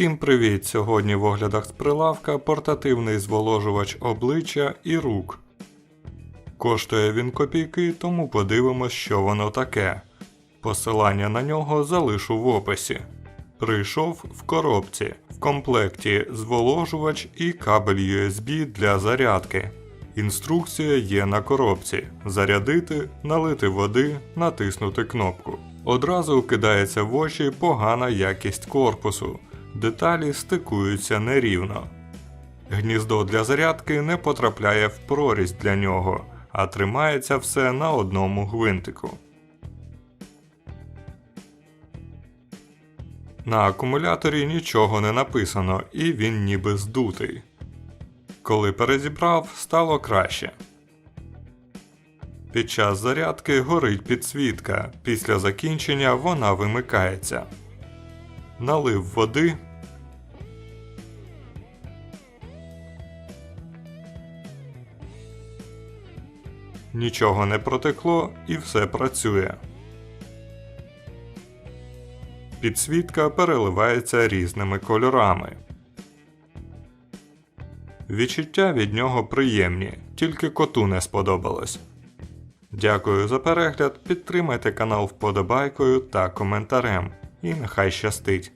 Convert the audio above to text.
Всім привіт! Сьогодні в оглядах з прилавка портативний зволожувач обличчя і рук. Коштує він копійки, тому подивимось, що воно таке. Посилання на нього залишу в описі. Прийшов в коробці, в комплекті зволожувач і кабель USB для зарядки. Інструкція є на коробці: зарядити, налити води, натиснути кнопку. Одразу кидається в очі погана якість корпусу, деталі стикуються нерівно. Гніздо для зарядки не потрапляє в прорізь для нього, а тримається все на одному гвинтику. На акумуляторі нічого не написано і він ніби здутий. Коли перезібрав, стало краще. Під час зарядки горить підсвітка, після закінчення вона вимикається. Налив води. Нічого не протекло і все працює. Підсвітка переливається різними кольорами. Відчуття від нього приємні, тільки коту не сподобалось. Дякую за перегляд, підтримайте канал вподобайкою та коментарем і нехай щастить.